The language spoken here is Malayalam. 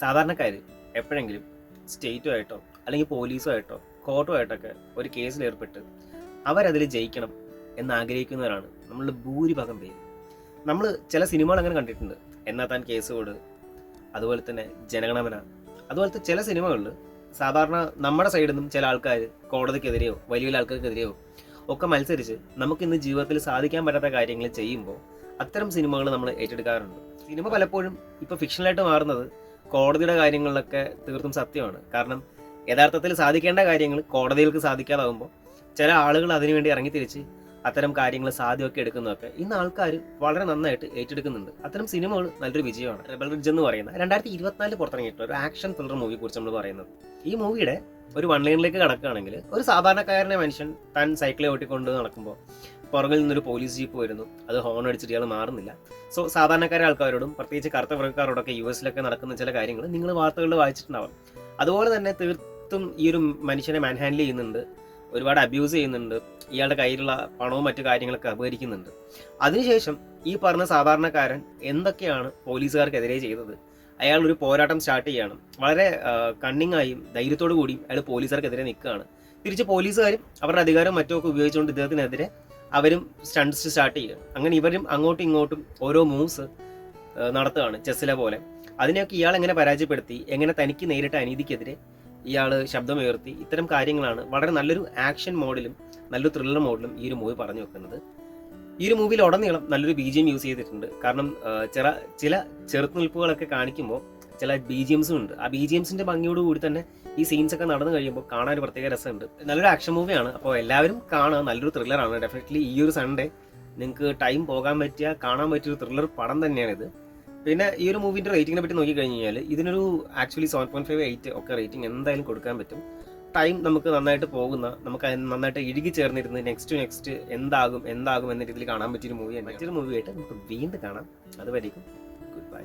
സാധാരണക്കാർ എപ്പോഴെങ്കിലും സ്റ്റേറ്റുമായിട്ടോ അല്ലെങ്കിൽ പോലീസുമായിട്ടോ കോർട്ടുമായിട്ടൊക്കെ ഒരു കേസിൽ ഏർപ്പെട്ട് അവരതിൽ ജയിക്കണം എന്ന് ആഗ്രഹിക്കുന്നവരാണ് നമ്മളുടെ ഭൂരിഭാഗം പേര്. നമ്മൾ ചില സിനിമകൾ അങ്ങനെ കണ്ടിട്ടുണ്ട്. എന്നാ താൻ കേസ് കോഡ് അതുപോലെ തന്നെ ജനഗണമന അതുപോലത്തെ ചില സിനിമകളിൽ സാധാരണ നമ്മുടെ സൈഡിൽ നിന്നും ചില ആൾക്കാർ കോടതിക്കെതിരെയോ വലിയ വലിയ ആൾക്കാർക്കെതിരെയോ ഒക്കെ മത്സരിച്ച് നമുക്ക് ഇന്ന് ജീവിതത്തിൽ സാധിക്കാൻ പറ്റാത്ത കാര്യങ്ങൾ ചെയ്യുമ്പോൾ അത്തരം സിനിമകൾ നമ്മൾ ഏറ്റെടുക്കാറുണ്ട്. സിനിമ പലപ്പോഴും ഇപ്പോൾ ഫിക്ഷണലായിട്ട് മാറുന്നത് കോടതിയുടെ കാര്യങ്ങളിലൊക്കെ തീർത്തും സത്യമാണ്. കാരണം യഥാർത്ഥത്തിൽ സാധിക്കേണ്ട കാര്യങ്ങൾ കോടതികൾക്ക് സാധിക്കാതാകുമ്പോൾ ചില ആളുകൾ അതിനുവേണ്ടി ഇറങ്ങിത്തിരിച്ച് അത്തരം കാര്യങ്ങൾ സാധ്യമൊക്കെ എടുക്കുന്നതൊക്കെ ഇന്ന് ആൾക്കാർ വളരെ നന്നായിട്ട് ഏറ്റെടുക്കുന്നുണ്ട്. അത്തരം സിനിമകൾ നല്ലൊരു വിജയമാണ്. റെബൽ റിഡ്ജ് എന്ന് പറയുന്നത് രണ്ടായിരത്തി ഇരുപത്തിനാലിൽ പുറത്തിറങ്ങിയിട്ടുള്ള ഒരു ആക്ഷൻ ത്രില്ലർ മൂവിയെ കുറിച്ച് നമ്മൾ പറയുന്നത്. ഈ മൂവിയുടെ ഒരു വൺ ലൈനിലേക്ക് കടക്കുകയാണെങ്കിൽ ഒരു സാധാരണക്കാരനെ മനുഷ്യൻ താൻ സൈക്കിളെ ഓട്ടിക്കൊണ്ട് നടക്കുമ്പോൾ പുറകിൽ നിന്നൊരു പോലീസ് ജീപ്പ് വരുന്നു. അത് ഹോൺ അടിച്ചിട്ട് ഇയാൾ മാറുന്നില്ല. സോ സാധാരണക്കാരെ ആൾക്കാരോടും പ്രത്യേകിച്ച് കറുത്ത വർഗക്കാരോടൊക്കെ യു എസിലൊക്കെ നടക്കുന്ന ചില കാര്യങ്ങൾ നിങ്ങൾ വാർത്തകളിൽ വായിച്ചിട്ടുണ്ടാവും. അതുപോലെ തന്നെ തീർത്തും ഈ ഒരു മനുഷ്യനെ മാൻഹാൻഡിൽ ചെയ്യുന്നുണ്ട്. ഒരുപാട് അബ്യൂസ് ചെയ്യുന്നുണ്ട്. ഇയാളുടെ കയ്യിലുള്ള പണവും മറ്റു കാര്യങ്ങളൊക്കെ അപഹരിക്കുന്നുണ്ട്. അതിനുശേഷം ഈ പറഞ്ഞ സാധാരണക്കാരൻ എന്തൊക്കെയാണ് പോലീസുകാർക്കെതിരെ ചെയ്തത്? അയാൾ ഒരു പോരാട്ടം സ്റ്റാർട്ട് ചെയ്യാണ്. വളരെ കണ്ണിങ്ങായും ധൈര്യത്തോടു കൂടിയും അയാൾ പോലീസുകാർക്കെതിരെ നിൽക്കുകയാണ്. തിരിച്ച് പോലീസുകാരും അവരുടെ അധികാരം മറ്റുമൊക്കെ ഉപയോഗിച്ചുകൊണ്ട് ഇദ്ദേഹത്തിനെതിരെ അവരും സ്റ്റണ്ട്സ് സ്റ്റാർട്ട് ചെയ്യുകയാണ് അങ്ങനെ ഇവരും അങ്ങോട്ടും ഇങ്ങോട്ടും ഓരോ മൂവ്സ് നടത്തുകയാണ് ചെസ്സിലെ പോലെ. അതിനെയൊക്കെ ഇയാൾ എങ്ങനെ പരാജയപ്പെടുത്തി എങ്ങനെ തനിക്ക് നേരിട്ട അനീതിക്കെതിരെ ഇയാൾ ശബ്ദമുയർത്തി ഇത്തരം കാര്യങ്ങളാണ് വളരെ നല്ലൊരു ആക്ഷൻ മോഡിലും നല്ലൊരു ത്രില്ലർ മോഡിലും ഈ ഒരു മൂവി പറഞ്ഞു വെക്കുന്നത്. ഈ ഒരു മൂവിയിൽ ഉടനീളം നല്ലൊരു ബി ജി എം യൂസ് ചെയ്തിട്ടുണ്ട്. കാരണം ചില ചെറുത്തുനിൽപ്പുകളൊക്കെ കാണിക്കുമ്പോൾ ചില ബി ജി എംസും ഉണ്ട്. ആ ബി ജി എംസിന്റെ ഭംഗിയോട് കൂടി തന്നെ ഈ സീൻസ് ഒക്കെ നടന്നു കഴിയുമ്പോൾ കാണാൻ ഒരു പ്രത്യേക രസമുണ്ട്. നല്ലൊരു ആക്ഷൻ മൂവിയാണ് അപ്പോൾ എല്ലാവരും കാണുക. നല്ലൊരു ത്രില്ലറാണ് ഡെഫിനറ്റ്ലി ഈ ഒരു സൺഡേ നിങ്ങൾക്ക് ടൈം പോകാൻ പറ്റിയ കാണാൻ പറ്റിയ ഒരു ത്രില്ലർ പടം തന്നെയാണിത് പിന്നെ ഈ ഒരു മൂവിന്റെ റേറ്റിങ്ങിനെ പറ്റി നോക്കി കഴിഞ്ഞ് കഴിഞ്ഞാൽ ഇതിനൊരു actually seven point five eight ഒക്കെ റേറ്റിംഗ് എന്തായാലും കൊടുക്കാൻ പറ്റും. ടൈം നമുക്ക് നന്നായിട്ട് പോകുന്ന നമുക്ക് നന്നായിട്ട് ഇഴുകി ചേർന്നിരുന്ന് നെക്സ്റ്റ് നെക്സ്റ്റ് എന്താകും എന്താകും എന്ന രീതിയിൽ കാണാൻ പറ്റിയൊരു മൂവിയാണ് മറ്റൊരു മൂവിയായിട്ട് നമുക്ക് വീണ്ടും കാണാം. അതുവരേക്കും ഗുഡ് ബൈ